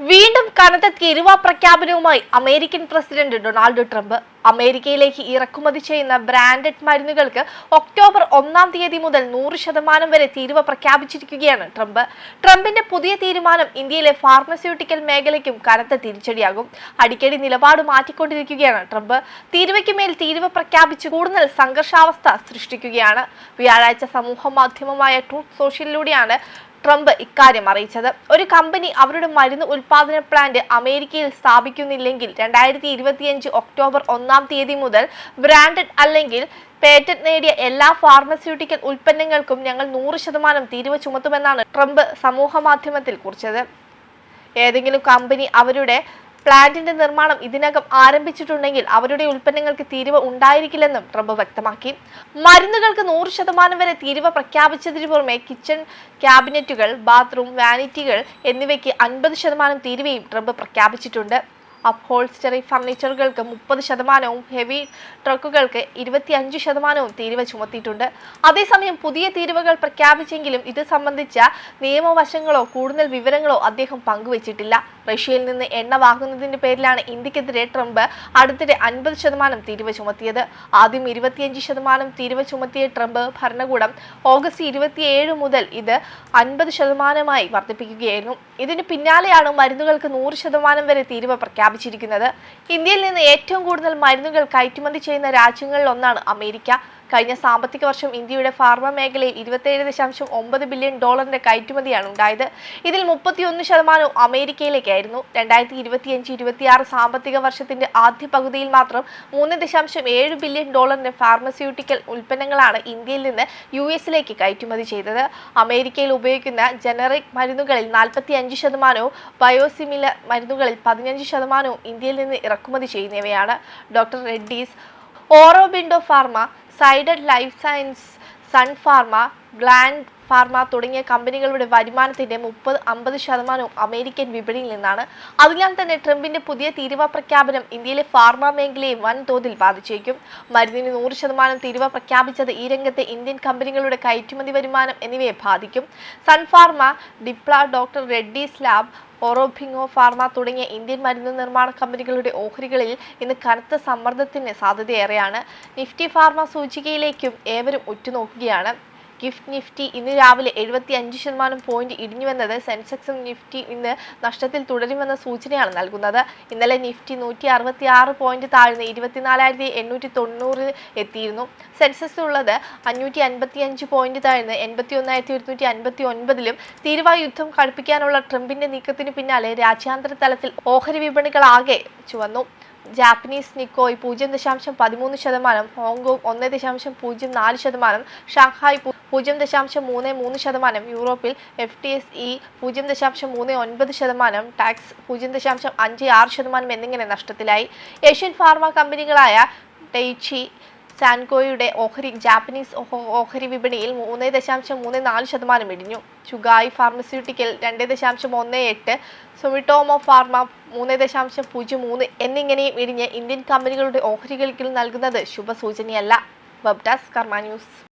വീണ്ടും കനത്ത തീരുവ പ്രഖ്യാപനവുമായി അമേരിക്കൻ പ്രസിഡന്റ് ഡൊണാൾഡ് ട്രംപ്. അമേരിക്കയിലേക്ക് ഇറക്കുമതി ചെയ്യുന്ന ബ്രാൻഡഡ് മരുന്നുകൾക്ക് ഒക്ടോബർ ഒന്നാം തീയതി മുതൽ നൂറ് ശതമാനം വരെ തീരുവ പ്രഖ്യാപിച്ചിരിക്കുകയാണ് ട്രംപ്. ട്രംപിന്റെ പുതിയ തീരുമാനം ഇന്ത്യയിലെ ഫാർമസ്യൂട്ടിക്കൽ മേഖലയ്ക്കും കനത്ത തിരിച്ചടിയാകും. അടിക്കടി നിലപാട് മാറ്റിക്കൊണ്ടിരിക്കുകയാണ് ട്രംപ്. തീരുവയ്ക്ക് മേൽ തീരുവ പ്രഖ്യാപിച്ച് കൂടുതൽ സംഘർഷാവസ്ഥ സൃഷ്ടിക്കുകയാണ്. വ്യാഴാഴ്ച സമൂഹ മാധ്യമമായ ട്രൂത്ത് സോഷ്യലിലൂടെയാണ് ട്രംപ് ഇക്കാര്യം അറിയിച്ചത്. ഒരു കമ്പനി അവരുടെ മരുന്ന് ഉൽപാദന പ്ലാന്റ് അമേരിക്കയിൽ സ്ഥാപിക്കുന്നില്ലെങ്കിൽ രണ്ടായിരത്തി ഇരുപത്തിയഞ്ച് ഒക്ടോബർ ഒന്നാം തീയതി മുതൽ ബ്രാൻഡഡ് അല്ലെങ്കിൽ പേറ്റന്റ് നേടിയ എല്ലാ ഫാർമസ്യൂട്ടിക്കൽ ഉൽപ്പന്നങ്ങൾക്കും ഞങ്ങൾ നൂറ് ശതമാനം തീരുവ ചുമത്തുമെന്നാണ് ട്രംപ് സമൂഹ മാധ്യമത്തിൽ കുറിച്ചത്. ഏതെങ്കിലും കമ്പനി അവരുടെ പ്ലാന്റിന്റെ നിർമ്മാണം ഇതിനകം ആരംഭിച്ചിട്ടുണ്ടെങ്കിൽ അവരുടെ ഉൽപ്പന്നങ്ങൾക്ക് തീരുവ ഉണ്ടായിരിക്കില്ലെന്നും ട്രംപ് വ്യക്തമാക്കി. മരുന്നുകൾക്ക് നൂറ് ശതമാനം വരെ തീരുവ പ്രഖ്യാപിച്ചതിനു പുറമെ കിച്ചൺ ക്യാബിനറ്റുകൾ ബാത്റൂം വാനിറ്റികൾ എന്നിവയ്ക്ക് അൻപത് ശതമാനം തീരുവയും ട്രംപ് പ്രഖ്യാപിച്ചിട്ടുണ്ട്. അപ്ഹോൾസ്റ്ററി ഫർണിച്ചറുകൾക്ക് മുപ്പത് ശതമാനവും ഹെവി ട്രക്കുകൾക്ക് ഇരുപത്തിയഞ്ച് ശതമാനവും തീരുവ ചുമത്തിയിട്ടുണ്ട്. അതേസമയം പുതിയ തീരുവകൾ പ്രഖ്യാപിച്ചെങ്കിലും ഇത് സംബന്ധിച്ച നിയമവശങ്ങളോ കൂടുതൽ വിവരങ്ങളോ അദ്ദേഹം പങ്കുവച്ചിട്ടില്ല. റഷ്യയിൽ നിന്ന് എണ്ണ വാങ്ങുന്നതിന്റെ പേരിലാണ് ഇന്ത്യക്കെതിരെ ട്രംപ് അടുത്തിടെ അൻപത് ശതമാനം തീരുവ ചുമത്തിയത്. ആദ്യം ഇരുപത്തിയഞ്ച് ശതമാനം തീരുവ ചുമത്തിയ ട്രംപ് ഭരണകൂടം ഓഗസ്റ്റ് ഇരുപത്തിയേഴ് മുതൽ ഇത് അൻപത് ശതമാനമായി വർദ്ധിപ്പിക്കുകയായിരുന്നു. ഇതിന് പിന്നാലെയാണ് മരുന്നുകൾക്ക് നൂറ് ശതമാനം വരെ തീരുവ പ്രഖ്യാപിച്ചിരിക്കുന്നത് ഇന്ത്യയിൽ നിന്ന് ഏറ്റവും കൂടുതൽ മരുന്നുകൾ കയറ്റുമതി ചെയ്യുന്ന രാജ്യങ്ങളിൽ ഒന്നാണ് അമേരിക്ക. കഴിഞ്ഞ സാമ്പത്തിക വർഷം ഇന്ത്യയുടെ ഫാർമ മേഖലയിൽ ഇരുപത്തിയേഴ് ദശാംശം ഒമ്പത് ബില്യൺ ഡോളറിന്റെ കയറ്റുമതിയാണ് ഉണ്ടായത്. ഇതിൽ മുപ്പത്തിയൊന്ന് ശതമാനവും അമേരിക്കയിലേക്കായിരുന്നു. രണ്ടായിരത്തി ഇരുപത്തിയഞ്ച് ഇരുപത്തിയാറ് സാമ്പത്തിക വർഷത്തിന്റെ ആദ്യ പകുതിയിൽ മാത്രം മൂന്ന് ദശാംശം ഏഴ് ബില്യൺ ഡോളറിന്റെ ഫാർമസ്യൂട്ടിക്കൽ ഉൽപ്പന്നങ്ങളാണ് ഇന്ത്യയിൽ നിന്ന് യു എസിലേക്ക് കയറ്റുമതി ചെയ്തത്. അമേരിക്കയിൽ ഉപയോഗിക്കുന്ന ജനറിക് മരുന്നുകളിൽ നാൽപ്പത്തി അഞ്ച് ശതമാനവും ബയോസിമിലർ മരുന്നുകളിൽ പതിനഞ്ച് ശതമാനവും ഇന്ത്യയിൽ നിന്ന് ഇറക്കുമതി ചെയ്യുന്നവയാണ്. Doctor Reddy's Aurobindo pharma Zydus life science Sun pharma Gland pharma തുടങ്ങിയ കമ്പനികളുടെ വരുമാനത്തിന്റെ മുപ്പത് അമ്പത് ശതമാനവും അമേരിക്കൻ വിപണിയിൽ നിന്നാണ്. അതിനാൽ തന്നെ ട്രംപിന്റെ പുതിയ തീരുവ പ്രഖ്യാപനം ഇന്ത്യയിലെ ഫാർമ മേഖലയെ വൻതോതിൽ ബാധിച്ചേക്കും. മരുന്നിന് നൂറ് ശതമാനം തീരുവ പ്രഖ്യാപിച്ചത് ഈ രംഗത്തെ ഇന്ത്യൻ കമ്പനികളുടെ കയറ്റുമതി വരുമാനം എന്നിവയെ ബാധിക്കും. Sun pharma Cipla doctor Reddy's lab Aurobindo pharma തുടങ്ങിയ ഇന്ത്യൻ മരുന്ന് നിർമ്മാണ കമ്പനികളുടെ ഓഹരികളിൽ ഇന്ന് കനത്ത സമ്മർദ്ദത്തിന് സാധ്യതയേറെയാണ്. നിഫ്റ്റി ഫാർമ സൂചികയിലേക്കും ഏവരും ഉറ്റുനോക്കുകയാണ്. ഗിഫ്റ്റ് നിഫ്റ്റി ഇന്ന് രാവിലെ എഴുപത്തി അഞ്ച് ശതമാനം പോയിന്റ് ഇടിഞ്ഞു ഇടിഞ്ഞുവെന്നത് സെൻസെക്സും നിഫ്റ്റി ഇന്ന് നഷ്ടത്തിൽ തുടരുമെന്ന സൂചനയാണ് നൽകുന്നത്. ഇന്നലെ നിഫ്റ്റി നൂറ്റി അറുപത്തി ആറ് പോയിന്റ് താഴ്ന്ന് ഇരുപത്തിനാലായിരത്തി എണ്ണൂറ്റി തൊണ്ണൂറിൽ എത്തിയിരുന്നു. സെൻസെക്സ് ഉള്ളത് അഞ്ഞൂറ്റി അൻപത്തി അഞ്ച് പോയിന്റ് താഴ്ന്ന് എൺപത്തി ഒന്നായിരത്തി ഒരുന്നൂറ്റി അൻപത്തി ഒൻപതിലും തീരുവ യുദ്ധം കടുപ്പിക്കാനുള്ള ട്രംപിന്റെ നീക്കത്തിന് പിന്നാലെ രാജ്യാന്തര തലത്തിൽ ഓഹരി വിപണികളാകെ ചുവന്നു. ജാപ്പനീസ് നിക്കോയ് പൂജ്യം ദശാംശം പതിമൂന്ന് ശതമാനം ഹോങ്കോങ് ഒന്ന് ദശാംശം പൂജ്യം നാല് ശതമാനം ഷാങ്ഹായ് പൂജ്യം ദശാംശം മൂന്ന് മൂന്ന് ശതമാനം യൂറോപ്പിൽ എഫ് ടി എസ് ഇ പൂജ്യം ദശാംശം മൂന്ന് ഒൻപത് ശതമാനം ടാക്സ് പൂജ്യം ദശാംശം അഞ്ച് ആറ് ശതമാനം എന്നിങ്ങനെ നഷ്ടത്തിലായി. ഏഷ്യൻ ഫാർമ കമ്പനികളായ ഡെയ്ച്ചി സാൻകോയുടെ ഓഹരി ജാപ്പനീസ് ഓഹരി വിപണിയിൽ മൂന്ന് ദശാംശം മൂന്ന് നാല് ശതമാനം ഇടിഞ്ഞു. ചുഗായി ഫാർമസ്യൂട്ടിക്കൽ രണ്ട് ദശാംശം ഒന്ന് എട്ട് സുമിട്ടോമോ ഫാർമ മൂന്ന് ദശാംശം പൂജ്യം മൂന്ന് എന്നിങ്ങനെയും ഇടിഞ്ഞ് ഇന്ത്യൻ കമ്പനികളുടെ ഓഹരികൾക്ക് നൽകുന്നത് ശുഭസൂചനയല്ല. Web desk news